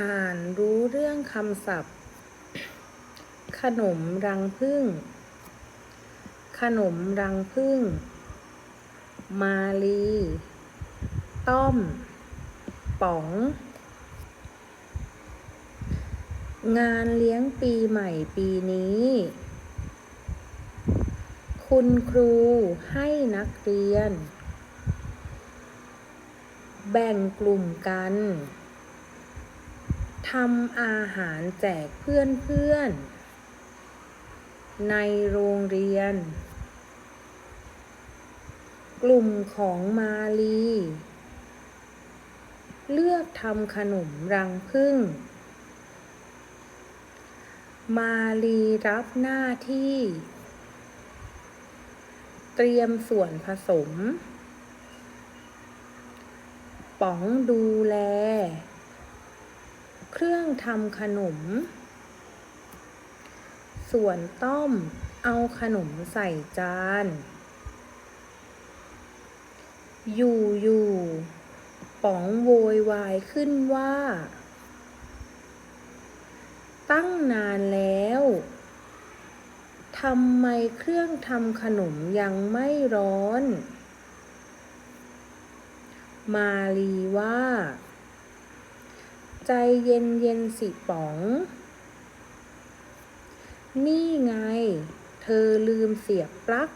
อ่านรู้เรื่องคำศัพท์ ขนมรังผึ้งขนมรังผึ้งมาลี ต้อม ป๋อง งานเลี้ยงปีใหม่ปีนี้ คุณครูให้นักเรียน แบ่งกลุ่มกัน ทำอาหารแจกเพื่อนๆในโรงเรียน กลุ่มของมาลี เลือกทำขนมรังผึ้งมาลีรับหน้าที่ เตรียมส่วนผสม ป๋องดูแล ทำขนม ส่วนต้อมเอาขนมใส่จาน อยู่อยู่ป๋องโวยวายขึ้นว่า ตั้งนานแล้วทำไมเครื่องทำขนมยังไม่ร้อน มาลีว่า ใจเย็นเย็นสิป๋อง นี่ไง เธอลืมเสียบปลั๊ก